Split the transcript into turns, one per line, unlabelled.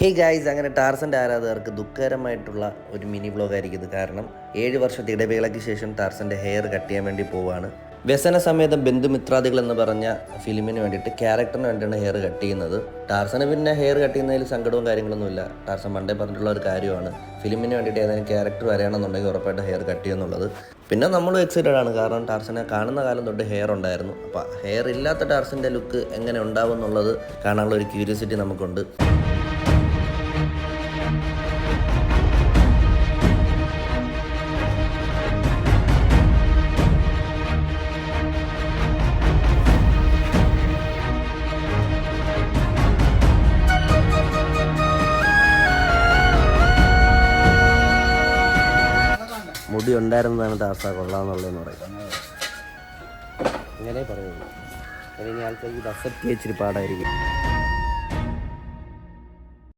Hey guys അങ്ങനെ ടാർസന്റെ ആരാധകർക്ക് ദുഃഖകരമായിട്ടുള്ള ഒരു മിനി വ്ലോഗായിരിക്കും ഇത്. കാരണം ഏഴ് വർഷത്തെ ഇടവേളയ്ക്ക് ശേഷം ടാർസന്റെ ഹെയർ കട്ട് ചെയ്യാൻ വേണ്ടി പോവാണ്. വ്യസന സമേതം ബന്ധുമിത്രാദികൾ എന്ന് പറഞ്ഞ ഫിലിമിന് വേണ്ടിയിട്ട് ക്യാരക്ടറിന് വേണ്ടിയാണ് ഹെയർ കട്ട് ചെയ്യുന്നത്. ടാർസന് പിന്നെ ഹെയർ കട്ട് ചെയ്യുന്നതിൽ സങ്കടവും കാര്യങ്ങളൊന്നുമില്ല ടാർസൻ പണ്ടേ പറഞ്ഞിട്ടുള്ള ഒരു കാര്യമാണ്. ഫിലിമിന് വേണ്ടിയിട്ട് ഏതെങ്കിലും ക്യാരക്ടർ വരണമെന്നുണ്ടെങ്കിൽ ഉറപ്പായിട്ട് ഹെയർ കട്ട് ചെയ്യുന്നുള്ളത് പിന്നെ നമ്മളും എക്സൈറ്റഡ് ആണ്. കാരണം ടാർസനെ കാണുന്ന കാലം തൊട്ട് ഹെയർ ഉണ്ടായിരുന്നു. അപ്പോൾ ഹെയർ ഇല്ലാത്ത ടാർസന്റെ ലുക്ക് എങ്ങനെ ഉണ്ടാവും എന്നുള്ളത് കാണാനുള്ള ഒരു ക്യൂരിയോസിറ്റി നമുക്കുണ്ട്. മുടി ഉണ്ടായിരുന്നതാണ് ടാർസ കൊള്ളാന്നുള്ളതെന്ന് പറയുന്നത് അങ്ങനെ പറയുന്നു അല്ലെങ്കിൽ ആൾക്കാർക്ക് ഇത് അക്സെപ്റ്റ് ചെയ്യിച്ചിരി പാടായിരിക്കും.